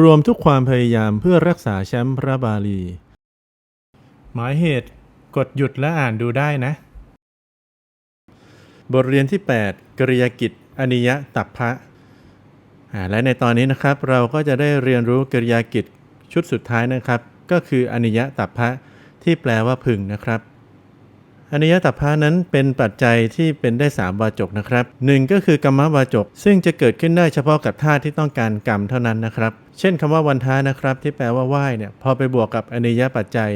รวมทุกความพยายามเพื่อรักษาแชมป์พระบาลี หมายเหตุกดหยุดและอ่านดูได้นะ บทเรียนที่ 8 กริยากิจอนิยตัพพะและในตอนนี้นะครับเราก็จะได้เรียนรู้กริยากิจชุดสุดท้ายนะครับ ก็คืออนิยตัพพะที่แปลว่าพึงนะครับ อนิยตัพานั้นเป็นปัจจัยที่เป็นได้ 3 วาจกนะครับหนึ่งก็คือกรรมวาจก ซึ่งจะเกิดขึ้นได้เฉพาะกับท่าที่ต้องการกรรมเท่านั้นนะครับ เช่นคำว่าวันท้านะครับ ที่แปลว่าไหว้เนี่ยพอไปบวกกับอนิยปัจจัย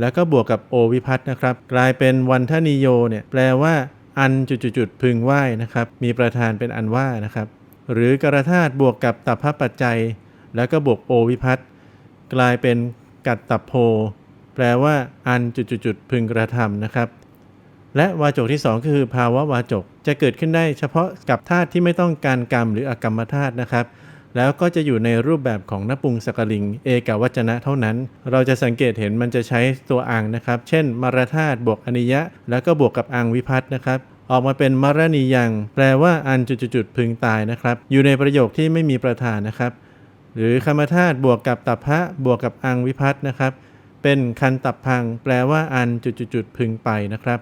แล้วก็บวกกับโอวิพัฒน์นะครับ กลายเป็นวันทนิโยเนี่ยแปลว่าอันจุดๆพึงไหว้นะครับมีประธานเป็นอันว่านะครับ หรือกระธาตุบวกกับตัพพปัจจัย แล้วก็บวกโอวิพัฒน์กลายเป็นกัตตโพแปลว่าอันจุดๆพึงกระทำนะครับ และวาจกที่2ก็คือภาวะวาจกจะเกิดขึ้นได้เฉพาะกับธาตุที่ไม่ต้องการกรรมหรืออกรรมธาตุนะครับแล้วก็จะอยู่ในรูปแบบของนปุงสกลิง เอกวัจนะเท่านั้น เราจะสังเกตเห็นมันจะใช้ตัวอังนะครับ เช่น มรธาตุบวกอนิยะ แล้วก็บวกกับอังวิพัฒน์นะครับ ออกมาเป็นมรณียัง แปลว่าอันจุดๆพึงตายนะครับ อยู่ในประโยคที่ไม่มีประธานนะครับ หรือคำธาตุบวกกับตัพพะบวกกับอังวิพัฒน์นะครับ เป็นคันตับพัง แปลว่าอันจุดๆพึงไปนะครับ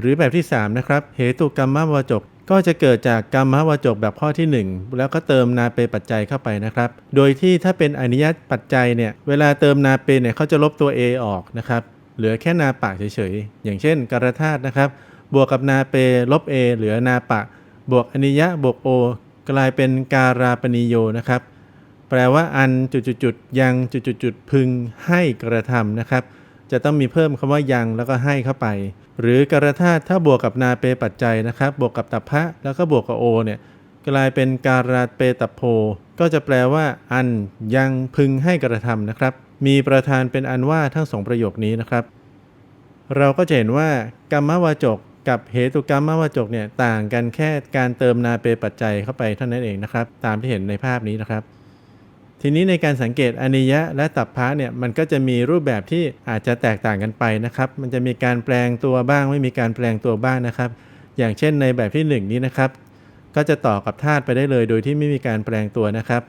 หรือแบบที่3นะครับเหตุกรรมวาจก ก็จะเกิดจากกรรมวาจกแบบข้อที่ 1 แล้วก็เติมนาเปปัจจัยเข้าไปนะครับ โดยที่ถ้าเป็นอนิยตปัจจัยเนี่ยเวลาเติมนาเปเนี่ยเขาจะลบตัว A ออกนะครับเหลือแค่นาปะเฉยๆ อย่างเช่นกรธาตุนะครับ บวกกับนาเปลบ A เหลือนาปะ บวกอนิยะบวก O กลายเป็นการาปณิโยนะครับ แปลว่าอันจุดๆยังจุดๆพึงให้กระทำนะครับ จะต้องมีเพิ่มคำว่ายังแล้วก็ให้เข้าไป หรือกระธาตุถ้าบวกกับนาเปปัจจัยนะครับ บวกกับตัพพะแล้วก็บวกกับโอเนี่ยกลายเป็นการาเปตโพ ก็จะแปลว่า อันยังพึงให้กระทำนะครับ มีประธานเป็นอันว่าทั้งสองประโยคนี้นะครับ เราก็จะเห็นว่ากรรมวาจกกับเหตุกรรมวาจกเนี่ยต่างกันแค่การเติมนาเปปัจจัยเข้าไปเท่านั้นเองนะครับ ตามที่เห็นในภาพนี้นะครับ ทีนี้ในการสังเกตอนิยะและตับพะเนี่ยมันก็จะมีรูปแบบที่อาจจะแตกต่างกันไปนะครับ มันจะมีการแปลงตัวบ้าง ไม่มีการแปลงตัวบ้างนะครับ อย่างเช่นในแบบที่ 1 นี้นะครับ ก็จะต่อกับธาตุไปได้เลย โดยที่ไม่มีการแปลงตัวนะครับ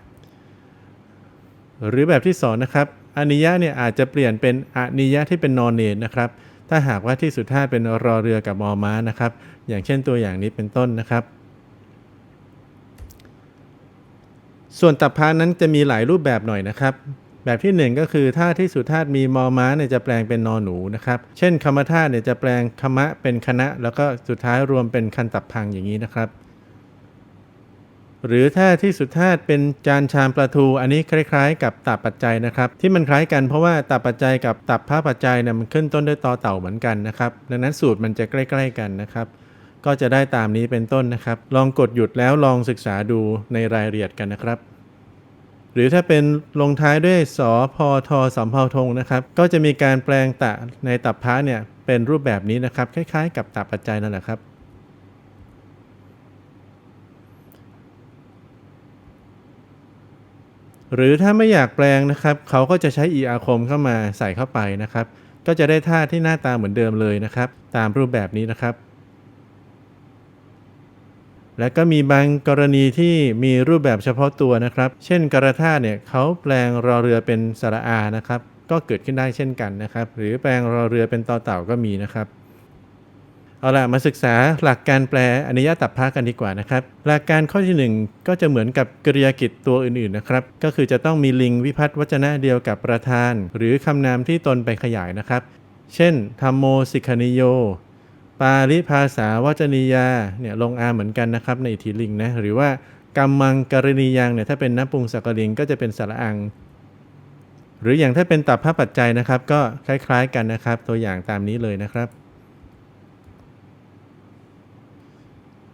หรือแบบที่2นะครับอนิยะเนี่ยอาจจะเปลี่ยนเป็นอนิยะที่เป็นนอนเนนนะครับ ถ้าหากว่าที่สุดธาตุเป็นรอเรือกับมอม้านะครับ อย่างเช่นตัวอย่างนี้เป็นต้นนะครับ ส่วนตับพานั้นจะมีหลายรูปแบบหน่อยนะครับ แบบที่ 1 ก็คือถ้าที่สุธาตุมีมอม้าเนี่ยจะแปลงเป็นนอหนูนะครับ เช่นคำธาตุเนี่ยจะแปลงคมะเป็นคณะ แล้วก็สุดท้ายรวมเป็นคันตับพังอย่างนี้นะครับ หรือถ้าที่สุดธาตุเป็นจานชามปลาทู อันนี้คล้าย ๆ กับตับปัจจัยนะครับ ที่มันคล้ายกันเพราะว่าตับปัจจัยกับตับพระปัจจัยเนี่ยมันขึ้นต้นด้วยตอเต่าเหมือนกันนะครับ ดังนั้นสูตรมันจะใกล้ ๆ กันนะครับ ก็จะได้ตามนี้เป็นต้นนะครับ ลองกดหยุดแล้วลองศึกษาดูในรายละเอียดกันนะครับ หรือถ้าเป็นลงท้ายด้วยสอพอทอสำเภาธงนะครับ ก็จะมีการแปลงตะในตับพระเนี่ยเป็นรูปแบบนี้นะครับ คล้ายๆ กับตับปัจจัยนั่นแหละครับหรือถ้าไม่อยากแปลงนะครับ เขาก็จะใช้อีอาคมเข้ามาใส่เข้าไปนะครับ ก็จะได้ท่าที่หน้าตาเหมือนเดิมเลยนะครับ ตามรูปแบบนี้นะครับ และก็มีบางกรณีที่มีรูปแบบเฉพาะตัวนะครับ เช่นกระธาเนี่ยเขาแปลงรอเรือเป็นสระอานะครับ ก็เกิดขึ้นได้เช่นกันนะครับ หรือแปลงรอเรือเป็นต่อเต่าก็มีนะครับ เอาล่ะมาศึกษาหลักการแปลอนิยตับพากันดีกว่านะครับ หลักการข้อที่ 1 ก็จะเหมือนกับกริยากิจตัวอื่นๆนะครับ ก็คือจะต้องมีลิงวิพัฒน์วจนะเดียวกับประธาน หรือคำนามที่ตนไปขยายนะครับ เช่นธรรมโมสิกขนิโย ปาลิภาษาวจนียาเนี่ยลงอาเหมือนกันนะครับในอิทธิลิงนะหรือว่ากรรมังกรณียังเนี่ยถ้าเป็นนปุงสักลิงก็จะเป็นสระอัง หรืออย่างถ้าเป็นตับพระปัจจัยนะครับ ก็คล้ายๆกันนะครับ ตัวอย่างตามนี้เลยนะครับ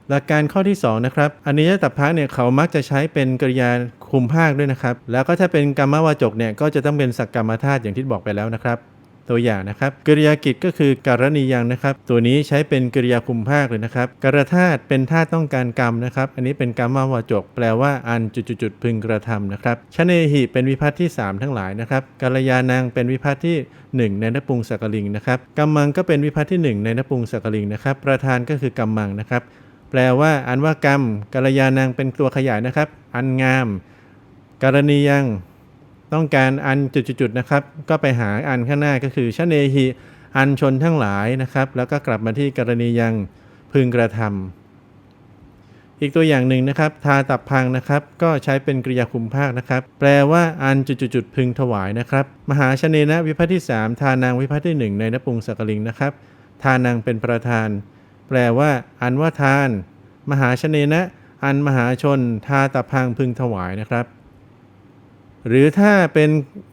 หลักการข้อที่2นะครับอนิยตับพพะเนี่ยเขามักจะใช้เป็นกริยาคุมภาคด้วยนะครับ แล้วก็ถ้าเป็นกรรมวาจกเนี่ยก็จะต้องเป็นสักกรรมธาตุอย่างที่บอกไปแล้วนะครับ ตัวอย่างนะครับกริยากิจก็คือการณียังนะครับ ตัวนี้ใช้เป็นกริยาคุมภาคเลยนะครับกรธาตุเป็นธาตุต้องการกรรมนะครับ อันนี้เป็นกรรมวาจก แปลว่าอันจุดๆพึงกระทำนะครับชเนหิเป็นวิพัตที่ 3 ทั้งหลายนะครับกัลยาณังเป็นวิพัตที่ 1 ในนปุงสกลิงนะครับกัมมังก็เป็นวิพัตที่ 1 ในนปุงสกลิงนะครับ ประธานก็คือกัมมังนะครับ แปลว่าอันว่ากรรมกัลยาณังเป็นตัวขยายนะครับ อันงามการณียัง ต้องการอันจุดๆนะครับ ก็ไปหาอันข้างหน้าก็คือชะเนหิอันชนทั้งหลายนะครับ แล้วก็กลับมาที่กรณียังพึงกระทำอีกตัวอย่างหนึ่งนะครับ ทาตับพังนะครับ ก็ใช้เป็นกริยาคุมภาคนะครับ แปลว่าอันจุดๆพึงถวายนะครับ มหาชเนนะวิพัตที่ 3 ทานางวิพัตที่ 1 ในนปุงสกลิงนะครับ ทานังเป็นประธาน แปลว่า อันว่าทาน มหาชเนนะ อันมหาชน ทาตับพังพึงถวายนะครับ หรือถ้าเป็น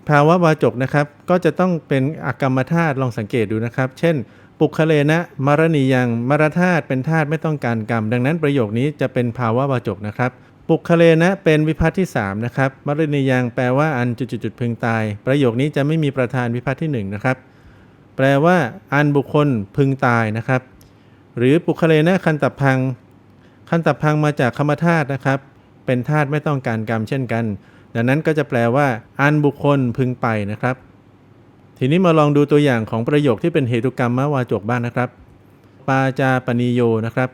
ภาวะวาจกนะครับ ก็จะต้องเป็นอากรรมธาตุลองสังเกตดูนะครับ เช่น ปุคเลนะมรณียังมรธาตุเป็นธาตุไม่ต้องการกรรม ดังนั้นประโยคนี้จะเป็นภาวะวาจกนะครับ ปุคเลนะเป็นวิพัตที่3นะครับมรณียังแปลว่าอันจุดๆพึงตาย ประโยคนี้จะไม่มีประธานวิพัตที่1นะครับแปลว่า อันบุคคลพึงตายนะครับ หรือปุคเลนะคันตับพัง คันตับพังมาจากคำธาตุนะครับ เป็นธาตุไม่ต้องการกรรมเช่นกัน ดังนั้นก็จะแปลว่า อันบุคคลพึงไปนะครับ ทีนี้มาลองดูตัวอย่างของประโยคที่เป็นเหตุกรรมมวาจกบ้างนะครับ ปาจาปนิโยนะครับ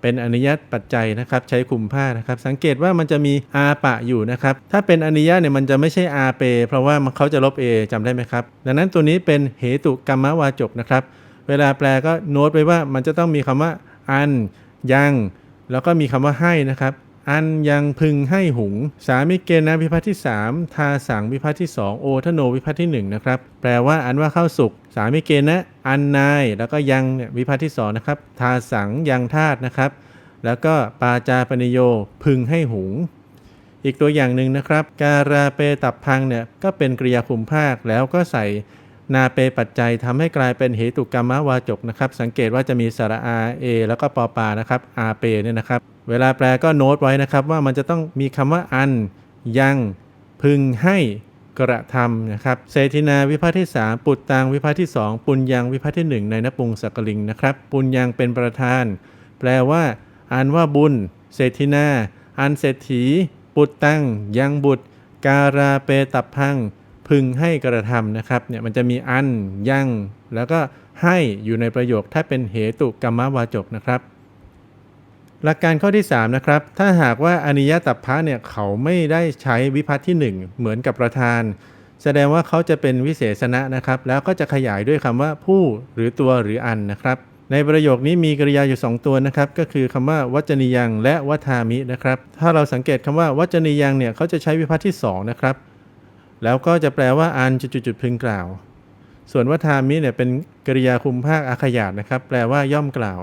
เป็นอนิยตปัจจัยนะครับ ใช้คุมผ้านะครับ สังเกตว่ามันจะมีอาปะอยู่นะครับ ถ้าเป็นอนิยะเนี่ยมันจะไม่ใช่อาเป เพราะว่ามันเขาจะลบเอจำได้ไหมครับ ดังนั้นตัวนี้เป็นเหตุกรรมวาจกนะครับ เวลาแปลก็โน้ตไว้ว่ามันจะต้องมีคำว่า อันยังแล้วก็มีคำว่าให้นะครับ อันยังพึงให้หุง สามิเกนะวิพัตที่ 3 ทาสังวิพัตที่ 2 โอทโนวิพัตที่ 1 นะครับ แปลว่าอันว่าเข้าสุกสามิเกนะ อันนาย แล้วก็ยังเนี่ยวิพัตที่2นะครับ ทาสังยังธาตุนะครับ แล้วก็ปาจาปนิโยพึงให้หุง อีกตัวอย่างหนึ่งนะครับ การาเปตับพังเนี่ยก็เป็นกริยาคุมภาคแล้วก็ใส่นาเปปัจจัยทำให้กลายเป็นเหตุกรรมวาจกนะครับ สังเกตว่าจะมีสระอาเอแล้วก็ปอปานะครับอาเปเนี่ยนะครับ เวลาแปลก็โน้ตไว้นะครับว่ามันจะต้องมีคำว่าอัน ยัง พึงให้กระทำนะครับเศรษฐินาวิพัตที่ 3 ปุตตังวิพัตที่ 2 ปุญญังวิพัตที่ 1 ในนปุงสักลิงนะครับ ปุญญังเป็นประธาน แปลว่าอันว่าบุญเศรษฐินา อันเศรษฐี ปุตตังยังบุตร การาเปตับพัง พึงให้กระทำนะครับเนี่ยมันจะมีอันยัง แล้วก็ให้อยู่ในประโยคถ้าเป็นเหตุกรรมวาจกนะครับ หลักการข้อที่3นะครับถ้าหากว่าอนิยตัพพะเนี่ยเขาไม่ได้ใช้วิพัตที่ 1 เหมือนกับประธาน แสดงว่าเขาจะเป็นวิเศษณะนะครับ แล้วก็จะขยายด้วยคำว่าผู้หรือตัวหรืออันนะครับ ในประโยคนี้มีกริยาอยู่ 2 ตัวนะครับ ก็คือคำว่าวัจนียังและวัฏามินะครับ ถ้าเราสังเกตคำว่าวัจนียังเนี่ยเขาจะใช้วิพัตที่2นะครับแล้วก็จะแปลว่าอันจุดๆๆพึงกล่าว ส่วนวัฏามิเนี่ยเป็นกริยาคุมภาคอาขยาตนะครับ แปลว่าย่อมกล่าว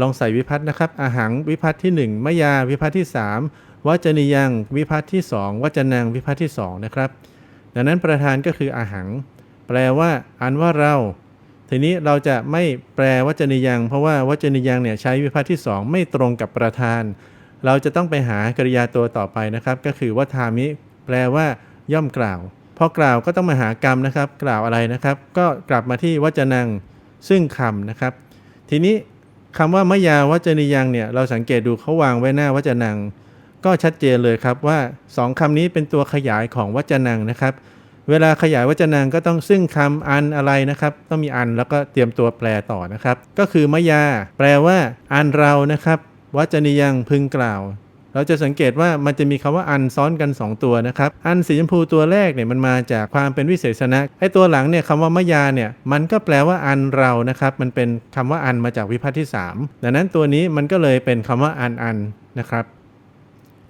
ลองใส่วิพัฒน์นะครับ อาหังวิพัฒน์ที่ 1 มยาวิพัฒน์ที่ 3วัจนียังวิพัฒน์ที่ 2วัจนังวิพัฒน์ที่2นะครับ ดังนั้นประธานก็คืออาหัง แปลว่า อันว่าเรา ทีนี้เราจะไม่แปลวัจนียัง เพราะว่าวัจนียังเนี่ยใช้วิพัฒน์ที่ 2 ไม่ตรงกับประธาน เราจะต้องไปหากริยาตัวต่อไปนะครับ ก็คือวัฏามิ แปลว่า ย่อมกล่าวพอกล่าวก็ต้องมาหากรรมนะครับ กล่าวอะไรนะครับ ก็กลับมาที่วัจนังซึ่งคำนะครับ ทีนี้ คำว่ามยาวัจนิยังเนี่ยเราสังเกตดูเขาวางไว้หน้าวัจนัง ก็ชัดเจนเลยครับว่าสองคำนี้เป็นตัวขยายของวัจนังนะครับ เวลาขยายวัจนังก็ต้องซึ่งคำอันอะไรนะครับ ต้องมีอันแล้วก็เตรียมตัวแปลต่อนะครับ ก็คือมยา แปลว่า อันเรานะครับวัจนิยังพึงกล่าว เราจะสังเกตว่ามันจะมีคำว่าอันซ้อนกัน 2 ตัวนะครับ อันสีชมพูตัวแรกเนี่ยมันมาจากความเป็นวิเศษณะไอ้ตัวหลังเนี่ยคำว่ามยาเนี่ยมันก็แปลว่าอันเรานะครับมันเป็นคำว่าอันมาจากวิพัตที่ 3 ดังนั้นตัวนี้มันก็เลยเป็นคำว่าอันอันนะครับ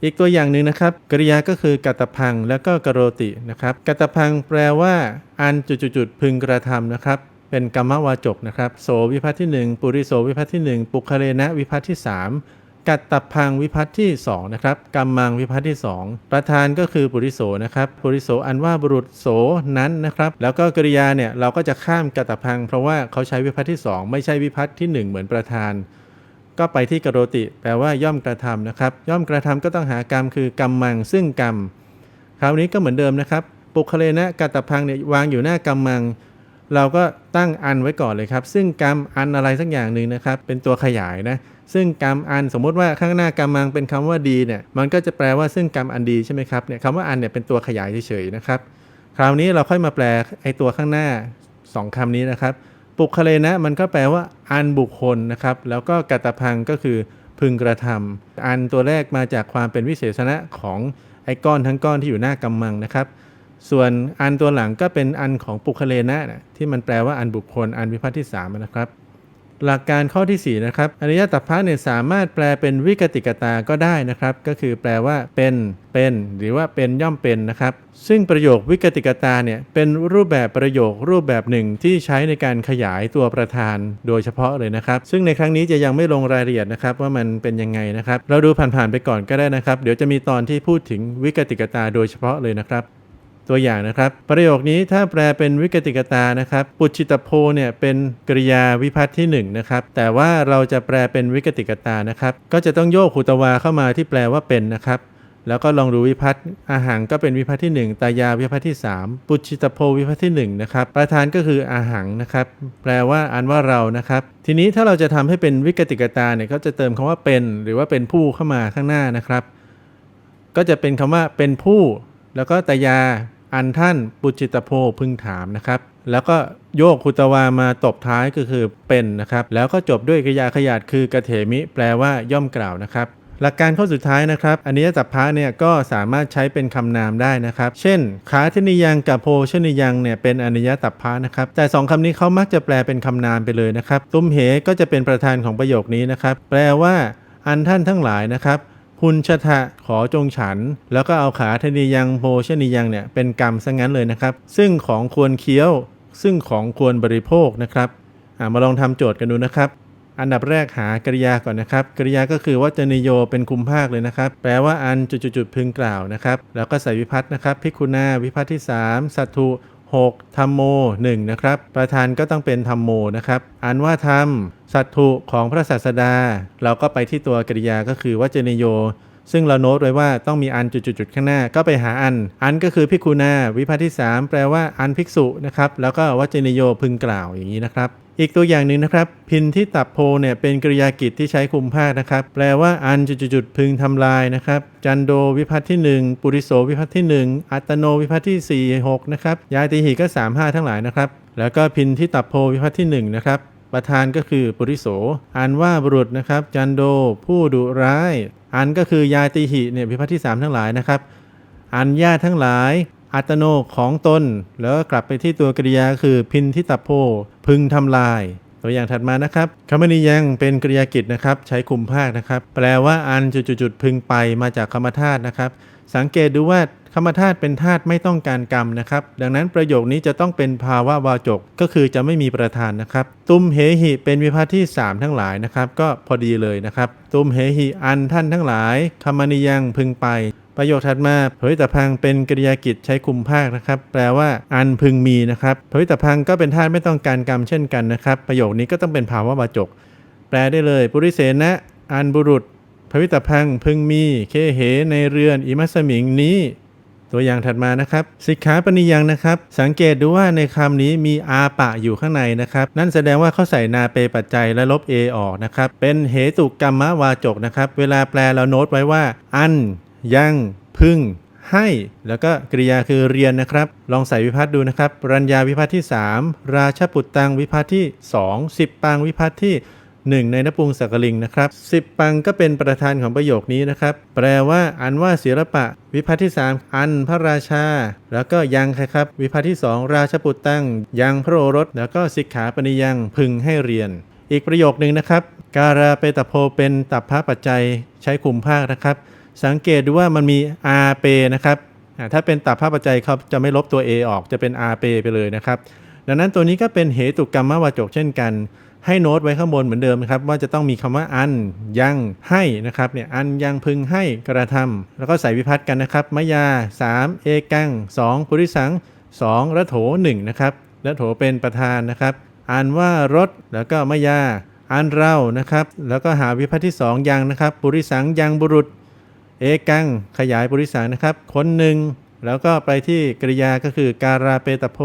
อีกตัวอย่างหนึ่งนะครับกริยาก็คือกัตพังแล้วก็กโรตินะครับกัตพังแปลว่าอันจุดๆๆพึงกระทำนะครับ เป็นกรรมวาจกนะครับ โสวิพัตที่ 1 ปุริโสวิพัตที่ 1 ปุคเลนะวิพัตที่ 3 กัตตพังวิพัตที่2นะครับกัมมังวิพัตที่ 2 ประธานก็คือปุริโสนะครับปุริโสอันว่าบุรุษโสนั้นนะครับ แล้วก็กริยาเนี่ยเราก็จะข้ามกัตตพัง เพราะว่าเขาใช้วิพัตที่ 2 ไม่ใช่วิพัตที่ 1 เหมือนประธาน ก็ไปที่กโรติ แปลว่าย่อมกระทำนะครับ ย่อมกระทำก็ต้องหากรรมคือกรรมมังซึ่งกรรมคราวนี้ก็เหมือนเดิมนะครับ ปุคเลนะกัตตพังเนี่ยวางอยู่หน้ากรรมมัง เราก็ตั้งอันไว้ก่อนเลยครับ ซึ่งกรรมอันอะไรสักอย่างหนึ่งนะครับ เป็นตัวขยายนะ ซึ่งกรรมอันสมมุติว่าข้างหน้ากรรมังเป็นคำว่าดีเนี่ย มันก็จะแปลว่าซึ่งกรรมอันดีใช่ไหมครับ เนี่ยคำว่าอันเนี่ยเป็นตัวขยายเฉยๆนะครับ คราวนี้เราค่อยมาแปลไอ้ตัวข้างหน้าสองคำนี้นะครับ ปุคเลนะมันก็แปลว่าอันบุคคลนะครับ แล้วก็กัตพังก็คือพึงกระทำอันตัวแรกมาจากความเป็นวิเศษณะของไอ้ก้อนทั้งก้อนที่อยู่หน้ากำมังนะครับ ส่วนอันตัวหลังก็เป็นอันของปุคเลนะนะที่มันแปลว่าอันบุคคลอันวิพัฒน์ที่สามนะครับ หลักการข้อที่ 4 นะครับ อริยตัพพะเนี่ยสามารถแปลเป็นวิกติกตาก็ได้นะครับ ก็คือแปลว่าเป็นเป็น หรือว่าเป็นย่อมเป็นนะครับ ซึ่งประโยควิกติกตาเนี่ยเป็นรูปแบบประโยครูปแบบหนึ่งที่ใช้ในการขยายตัวประธานโดยเฉพาะเลยนะครับ ซึ่งในครั้งนี้จะยังไม่ลงรายละเอียดนะครับว่ามันเป็นยังไงนะครับ เราดูผ่านๆไปก่อนก็ได้นะครับ เดี๋ยวจะมีตอนที่พูดถึงวิกติกตาโดยเฉพาะเลยนะครับ ตัวอย่างนะครับ ประโยคนี้ถ้าแปลเป็นวิกติกตานะครับปุจิตโพเนี่ยเป็นกริยาวิพัฒน์ที่1นงนะครับแต่ว่าเราจะแปลเป็นวิกติกตานะครับก็จะต้องโยกขุตวาเข้ามาที่แปลว่าเป็นนะครับแล้วก็ลองดูวิพัฒน์อาหังก็เป็นวิพัฒน์ที่ 1 ตายาวิพัฒน์ที่ 3 ปุจิตโพวิพัฒน์ที่1นะครับ ประธานก็คืออาหังนะครับ แปลว่าอันว่าเรานะครับ ทีนี้ถ้าเราจะทำให้เป็นวิกติกตาเนี่ยก็จะเติมคำว่าเป็น หรือว่าเป็นผู้เข้ามาข้างหน้านะครับ ก็จะเป็นคำว่าเป็นผู้ แล้วก็ตยา อันท่านปุจิตโพพึงถามนะครับ แล้วก็โยกคุตวามาตบท้ายก็คือเป็นนะครับ แล้วก็จบด้วยกยาขยาดคือกระเถมิ แปลว่าย่อมกล่าวนะครับ หลักการข้อสุดท้ายนะครับอันนี้จับพระเนี่ยก็สามารถใช้เป็นคำนามได้นะครับ เช่นขาทนิยังกับโพชนิยังเนี่ยเป็นอนิยตับพระนะครับ แต่สองคำนี้เขามักจะแปลเป็นคำนามไปเลยนะครับ ตุ้มเหก็จะเป็นประธานของประโยคนี้นะครับ แปลว่าอันท่านทั้งหลายนะครับ พุนชะทะขอจงฉัน แล้วก็เอาขาธนิยังโภชนิยังเนี่ยเป็นกรรมซะงั้นเลยนะครับ ซึ่งของควรเคี้ยว ซึ่งของควรบริโภคนะครับมาลองทำโจทย์กันดูนะครับ อันดับแรกหากริยาก่อนนะครับ กริยาก็คือวัจนิโยเป็นคุมภาคเลยนะครับ แปลว่าอันจุดๆๆพึงกล่าวนะครับ แล้วก็ใส่วิพัฒน์นะครับพิกุณาวิพัฒน์ที่ 3 สัตถุ6ธรรมโม1นะครับ ประธานก็ต้องเป็นธรรมโมนะครับ อันว่าธรรม สัตถุของพระศาสดา เราก็ไปที่ตัวกริยาก็คือวัจนโย ซึ่งเราโน้ตไว้ว่าต้องมีอันจุดๆข้างหน้าก็ไปหาอัน อันก็คือพิกุณาวิพัฒน์ที่3แปลว่าอันภิกษุนะครับแล้วก็วัจนโยพึงกล่าวอย่างนี้นะครับ อีกตัวอย่างหนึ่งนะครับ พินที่ตับโพเนี่ยเป็นกริยากิจที่ใช้คุมภาคนะครับ แปลว่าอันจุดๆพึงทำลายนะครับ จันโดวิพัฒน์ที่ 1 ปุริโสวิพัฒน์ที่ 1 อัตโนวิพัฒน์ที่4 6นะครับยาติหิก็3 5 ทั้งหลายนะครับแล้วก็พินที่ตับโพวิพัฒน์ที่1นะครับ ประธานก็คือปุริโสอันว่าบุรุษนะครับจันโดผู้ดุร้าย อันก็คือยาติหิเนี่ยวิพัฒน์ที่ 3 ทั้งหลายนะครับ อันญาติทั้งหลายอัตโนของตน แล้วกลับไปที่ตัวกริยาคือพินทิตโพพึงทำลาย ตัวอย่างถัดมานะครับคำนิยังเป็นกริยากิจนะครับ ใช้คุมภาคนะครับ แปลว่าอันจุดๆพึงไปมาจากคำธาตุนะครับ สังเกตดูว่า คำธาตุเป็นธาตุไม่ต้องการกรรมนะครับ ดังนั้นประโยคนี้จะต้องเป็นภาวะวาจกก็คือจะไม่มีประธานนะครับ ตุมเหหิเป็นวิพัฒน์ที่ 3 ทั้งหลายนะครับ ก็พอดีเลยนะครับ ตุมเหหิอันท่านทั้งหลายคำนิยังพึงไป ประโยคถัดมาเผยตะพังเป็นกริยากิจใช้คุมภาคนะครับ แปลว่า อันพึงมีนะครับเผยตะพังก็เป็นธาตุไม่ต้องการกรรมเช่นกันนะครับ ประโยคนี้ก็ต้องเป็นภาวะวาจก แปลได้เลยปุริเสนะ อันบุรุษพวิตพังพึงมีเคเหในเรือนอิมัสมิงนี้ ตัวอย่างถัดมานะครับสิกขาปณิยังนะครับ สังเกตดูว่าในคำนี้มีอาปะอยู่ข้างในนะครับ นั่นแสดงว่าเขาใส่นาเปปัจจัยและลบ a ออกนะครับ เป็นเหตุกรรมวาจกนะครับ เวลาแปลเราโน้ตไว้ว่า อัน ยังพึ่งให้แล้วก็กริยาคือเรียนนะครับ ลองใส่วิพัฒน์ดูนะครับ รัญญาวิพัฒน์ที่ 3 ราชปุตตังวิพัฒน์ที่ 2 10ปังวิพัฒน์ที่ หนึ่งในนปุงสักกลิงนะครับสิบปังก็เป็นประธานของประโยคนี้นะครับ แปลว่าอันว่าศิลปะ วิพัฒน์ที่ 3 อันพระราชา แล้วก็ยังครับ วิพัฒน์ที่ 2 ราชปุตตังยังพระโอรส แล้วก็สิกขาปณิยังพึงให้เรียน อีกประโยคหนึ่งนะครับ การาเปตโพเป็นตับพระปัจจัยใช้คุมภาคนะครับ สังเกตดูว่ามันมีอาเปนะครับถ้าเป็นตับพระปัจจัยเขาจะไม่ลบตัว A ออกจะเป็นอาเปไปเลยนะครับ ดังนั้นตัวนี้ก็เป็นเหตุกรรมวาจกเช่นกัน ให้โน้ตไว้ข้างบนเหมือนเดิมนะครับว่าจะต้องมีคำว่าอันยังให้นะครับเนี่ยอันยังพึงให้กระทำแล้วก็ใส่วิพัฒน์กันนะครับมยา 3 เอกัง 2 ปุริสัง 2ระโถ1นะครับระโถเป็นประธานนะครับอันว่ารถแล้วก็มยา อันเรานะครับ แล้วก็หาวิพัฒน์ที่ 2 ยังนะครับปุริสังยังบุรุษ เอกัง ขยายปุริสังนะครับคนหนึ่งแล้วก็ไปที่กริยาก็คือการาเปตโพ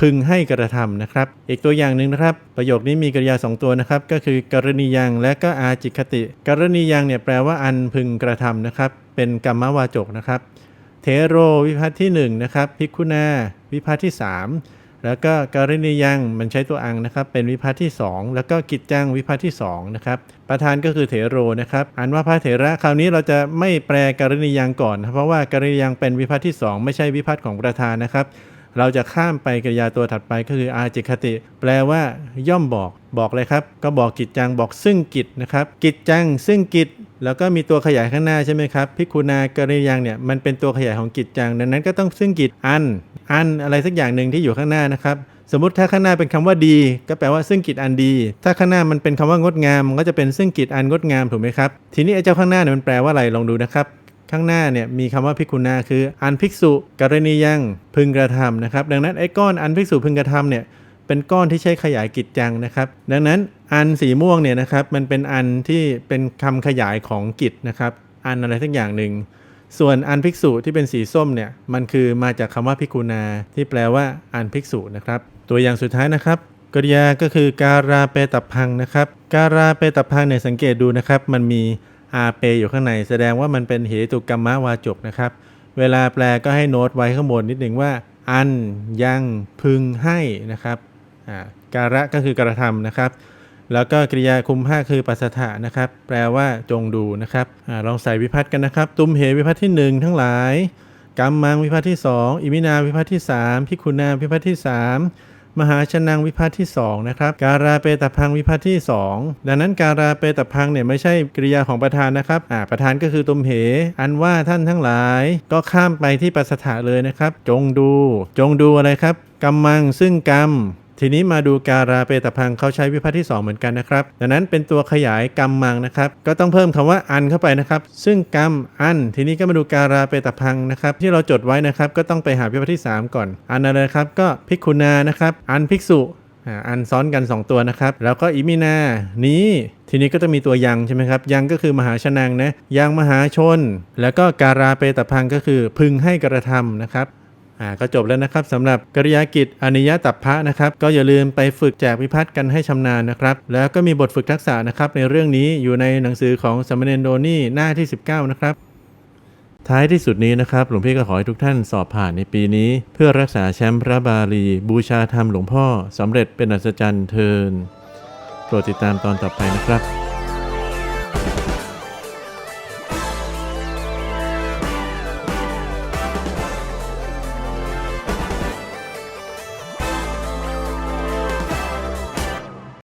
พึงให้กระทำนะครับ อีกตัวอย่างหนึ่งนะครับ ประโยคนี้มีกริยา 2 ตัวนะครับ ก็คือกรณียังและก็อาจิคติ กรณียังเนี่ยแปลว่าอันพึงกระทำนะครับ เป็นกรรมวาจกนะครับ เทโรวิพัฒน์ที่1นะครับพิกขุนาวิพัฒน์ที่ 3 แล้วก็การณียังมันใช้ตัวอังนะครับ เป็นวิพัฒน์ที่ 2 แล้วก็กิจจังวิพัฒน์ที่2นะครับประธานก็คือเถโรนะครับอ่านว่าพระเถระคราวนี้เราจะไม่แปลการณียังก่อนนะเพราะว่าการณียังเป็นวิพัฒน์ที่ 2 ไม่ใช่วิพัฒน์ของประธานนะครับ เราจะข้ามไปกริยาตัวถัดไปก็คืออาจิคติ แปลว่า ย่อมบอก บอกเลยครับ ก็บอกกิจจังบอกซึ่งกิจนะครับ กิจจังซึ่งกิจแล้วก็มีตัวขยายข้างหน้าใช่ไหมครับพิคุณากริยังเนี่ยมันเป็นตัวขยายของกิจจังดังนั้นก็ต้องซึ่งกิจอัน อันอะไรสักอย่างหนึ่งที่อยู่ข้างหน้านะครับสมมติถ้าข้างหน้าเป็นคำว่าดี ก็แปลว่าซึ่งกิจอันดี ถ้าข้างหน้ามันเป็นคำว่างดงาม มันก็จะเป็นซึ่งกิจอันงดงามถูกไหมครับ ทีนี้ไอ้เจ้าข้างหน้าเนี่ยมันแปลว่าอะไรลองดูนะครับ ข้างหน้าเนี่ยมีคำว่าภิกขุนาคืออันภิกษุกรณียังพึงกระทำนะครับ ดังนั้นไอ้ก้อนอันภิกษุพึงกระทำเนี่ยเป็นก้อนที่ใช้ขยายกิจจังนะครับ ดังนั้นอันสีม่วงเนี่ยนะครับมันเป็นอันที่เป็นคำขยายของกิจนะครับ อันอะไรสักอย่างหนึ่งส่วนอันภิกษุที่เป็นสีส้มเนี่ยมันคือมาจากคำว่าภิกขุนาที่แปลว่าอันภิกษุนะครับ ตัวอย่างสุดท้ายนะครับกริยาก็คือการาเปตับพังนะครับ การาเปตับพังเนี่ยสังเกตดูนะครับ มันมี อาเปอยู่ข้างในแสดงว่ามันเป็นเหตุกรรมวาจกนะครับ เวลาแปลก็ให้โน้ตไว้ข้างบนนิดหนึ่งว่า อันยังพึงให้นะครับการะก็คือกระทำนะครับ แล้วก็กริยาคุมห้าคือปัสสถะนะครับ แปลว่าจงดูนะครับอลองใส่วิพัฒน์กันนะครับ ตุมเหวิพัฒน์ที่หนึ่งทั้งหลายกัมมังวิพัฒน์ที่สองอิมินาวิพัฒน์ที่สามพิคุนาวิพัฒน์ที่สา มหาชนังวิพัฒน์ที่สองนะครับการาเปตพังวิพัฒน์ที่สองดังนั้นการาเปตพังเนี่ยไม่ใช่กริยาของประธานนะครับอ่าประธานก็คือตุมเห อันว่าท่านทั้งหลาย ก็ข้ามไปที่ปัสสถะเลยนะครับ จงดู จงดูอะไรครับกรรมังซึ่งกรรม ทีนี้มาดูการาเปตพังเขาใช้วิพัฒน์ที่ 2 เหมือนกันนะครับ ดังนั้นเป็นตัวขยายกรรมมังนะครับ ก็ต้องเพิ่มคำว่าอันเข้าไปนะครับ ซึ่งกรรมอัน ทีนี้ก็มาดูการาเปตพังนะครับ ที่เราจดไว้นะครับก็ต้องไปหาวิพัฒน์ที่ 3 ก่อน อันอะไรครับก็ภิกขุนานะครับ อันภิกษุอ่าอันซ้อนกัน 2 ตัวนะครับ แล้วก็อิมินา นี้ ทีนี้ก็จะมีตัวยังใช่ไหมครับ ยังก็คือมหาชนังนะ ยังมหาชน แล้วก็การาเปตพังก็คือพึงให้กระทำนะครับ อ่าก็จบแล้วนะครับสำหรับกริยากิจอนิยตัพพะนะครับ ก็อย่าลืมไปฝึกแจกวิพัฒน์กันให้ชำนาญนะครับ แล้วก็มีบทฝึกทักษะนะครับในเรื่องนี้อยู่ในหนังสือของสมณเณรโดนี่หน้าที่ 19 นะครับ ท้ายที่สุดนี้นะครับ หลวงพี่ก็ขอให้ทุกท่านสอบผ่านในปีนี้ เพื่อรักษาแชมป์พระบาลี บูชาธรรมหลวงพ่อสำเร็จเป็นอัศจรรย์เทินโปรดติดตามตอนต่อไปนะครับ